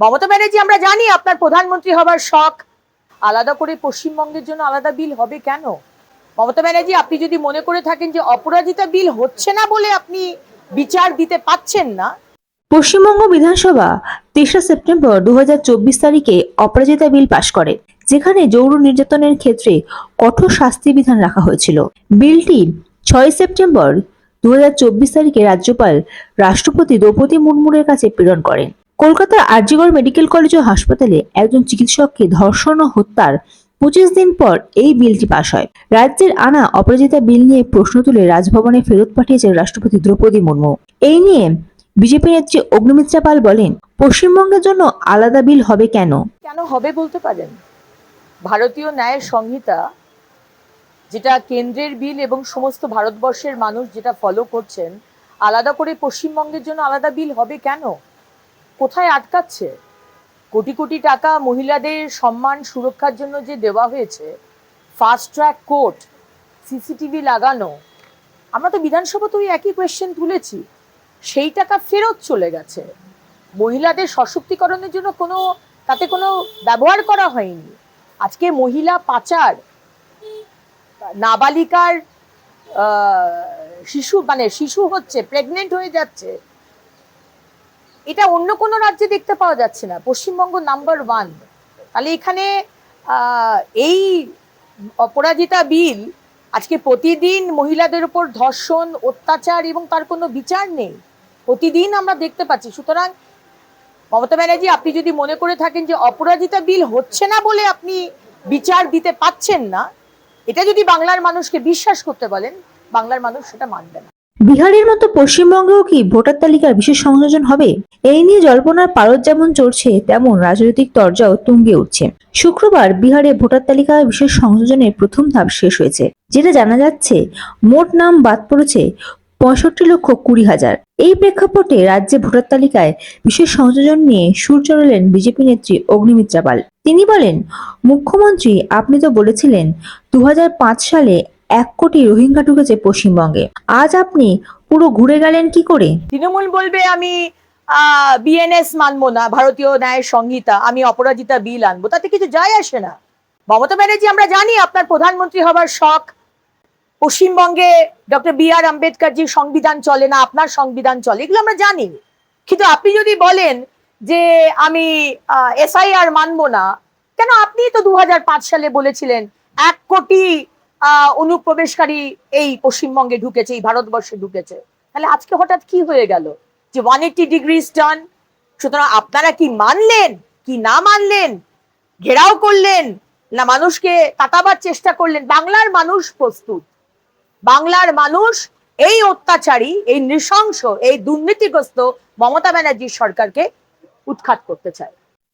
মমতা ব্যানার্জি, আমরা জানি আপনার প্রধানমন্ত্রী হবার শখ। আলাদা করে পশ্চিমবঙ্গের জন্য আলাদা বিল হবে কেন? মমতা ব্যানার্জি, আপনি যদি মনে করে থাকেন যে অপরাজিতা বিল হচ্ছে না বলে আপনি বিচার দিতে পাচ্ছেন না। পশ্চিমবঙ্গ বিধানসভা তেসরা সেপ্টেম্বর দুহাজার চব্বিশ তারিখে অপরাজিতা বিল পাশ করে, যেখানে যৌন নির্যাতনের ক্ষেত্রে কঠোর শাস্তি বিধান রাখা হয়েছিল। বিলটি ছয় সেপ্টেম্বর দু হাজার চব্বিশ তারিখে রাজ্যপাল রাষ্ট্রপতি দ্রৌপদী মুর্মুরের কাছে প্রেরণ করেন। কলকাতার আরজিগড় মেডিকেল কলেজ ও হাসপাতালে একজন চিকিৎসককে ধর্ষণ ও হত্যার পঁচিশ দিন পর এই বিলটি পাশ হয়। রাজ্যের আনা অপরাজিতা বিল নিয়ে প্রশ্ন তুলে রাজভবনে ফেরত পাঠিয়েছেন রাষ্ট্রপতি দ্রৌপদী মুর্মু। এই নিয়ে বিজেপি নেত্রী অগ্নিমিত্রা পাল বলেন, পশ্চিমবঙ্গের জন্য আলাদা বিল হবে কেন? কেন হবে বলতে পারেন? ভারতীয় ন্যায় সংহিতা, যেটা কেন্দ্রের বিল এবং সমস্ত ভারতবর্ষের মানুষ যেটা ফলো করছেন, আলাদা করে পশ্চিমবঙ্গের জন্য আলাদা বিল হবে কেন? কোথায় আটকাচ্ছে? কোটি কোটি টাকা মহিলাদের সম্মান সুরক্ষার জন্য যে দেওয়া হয়েছে ফাস্ট ট্র্যাক কোর্ট সিসিটিভি লাগানো, আমরা তো বিধানসভা তো ওই একই কোয়েশ্চেন তুলেছি। সেই টাকা ফেরত চলে গেছে। মহিলাদের সশক্তিকরণের জন্য কোনো, তাতে কোনো ব্যবহার করা হয়নি। আজকে মহিলা পাচার, নাবালিকার শিশু মানে শিশু হচ্ছে প্রেগনেন্ট হয়ে যাচ্ছে এটা অন্য কোনো রাজ্যে দেখতে পাওয়া যাচ্ছে না। পশ্চিমবঙ্গ নাম্বার ওয়ান তাহলে এখানে এই অপরাজিতা বিল আজকে প্রতিদিন মহিলাদের উপর ধর্ষণ, অত্যাচার এবং তার কোনো বিচার নেই। প্রতিদিন আমরা দেখতে পাচ্ছি। সুতরাং মমতা ব্যানার্জি, আপনি যদি মনে করে থাকেন যে অপরাজিতা বিল হচ্ছে না বলে আপনি বিচার দিতে পাচ্ছেন না, এটা যদি বাংলার মানুষকে বিশ্বাস করতে বলেন, বাংলার মানুষ সেটা মানবে না। বিহারের মতো পশ্চিমবঙ্গেও কি ভোটার তালিকার বিশেষ সংযোজন হবে? এই নিয়ে জল্পনার পারদ যেমন চড়ছে, তেমন রাজনৈতিক তরজাও তুঙ্গে উঠছে। শুক্রবার বিহারে ভোটার তালিকায় বিশেষ সংযোজনের প্রথম ধাপ শেষ হয়েছে। যেটা জানা যাচ্ছে, মোট নাম বাদ পড়েছে পঁয়ষট্টি লক্ষ কুড়ি হাজার। এই প্রেক্ষাপটে রাজ্যে ভোটার তালিকায় বিশেষ সংযোজন নিয়ে সুর চড়ালেন বিজেপি নেত্রী অগ্নিমিত্রা পাল। তিনি বলেন, মুখ্যমন্ত্রী, আপনি তো বলেছিলেন দু হাজার পাঁচ সালে এক কোটি রোহিঙ্গা ঢুকেছে পশ্চিমবঙ্গে। আজ আপনি পুরো ঘুরে গেলেন কি করে? তৃণমূল বলবে আমি বিএনএস মানবো না, ভারতীয় ন্যায় সংহিতা, আমি অপরাজিতা বিল আনব। তাতে কিছু যায় আসে না। মমতা ব্যানার্জি, আমরা জানি আপনার প্রধানমন্ত্রী হবার শখ। পশ্চিমবঙ্গে ডক্টর বি আর আম্বেদকরজির সংবিধান চলে না, আপনার সংবিধান চলে, এগুলো আমরা জানি। কিন্তু আপনি যদি বলেন যে আমি এসআইআর মানবো না, কেন আপনি তো দু হাজার পাঁচ সালে বলেছিলেন, এক কোটি অনুপ্রবেশকারী এই পশ্চিমবঙ্গে ঢুকেছে, এই ভারতবর্ষে ঢুকেছে। তাহলে আজকে হঠাৎ কি হয়ে গেল? যে ওয়ান এইটি ডিগ্রি টার্ন সুতরাং আপনারা কি মানলেন, কি না মানলেন, ঘেরাও করলেন, না মানুষকে কাটাবার চেষ্টা করলেন? বাংলার মানুষ প্রস্তুত। বাংলার মানুষ এই অত্যাচারী, এই নৃশংস, এই দুর্নীতিগ্রস্ত মমতা ব্যানার্জির সরকারকে উৎখাত করতে চায়।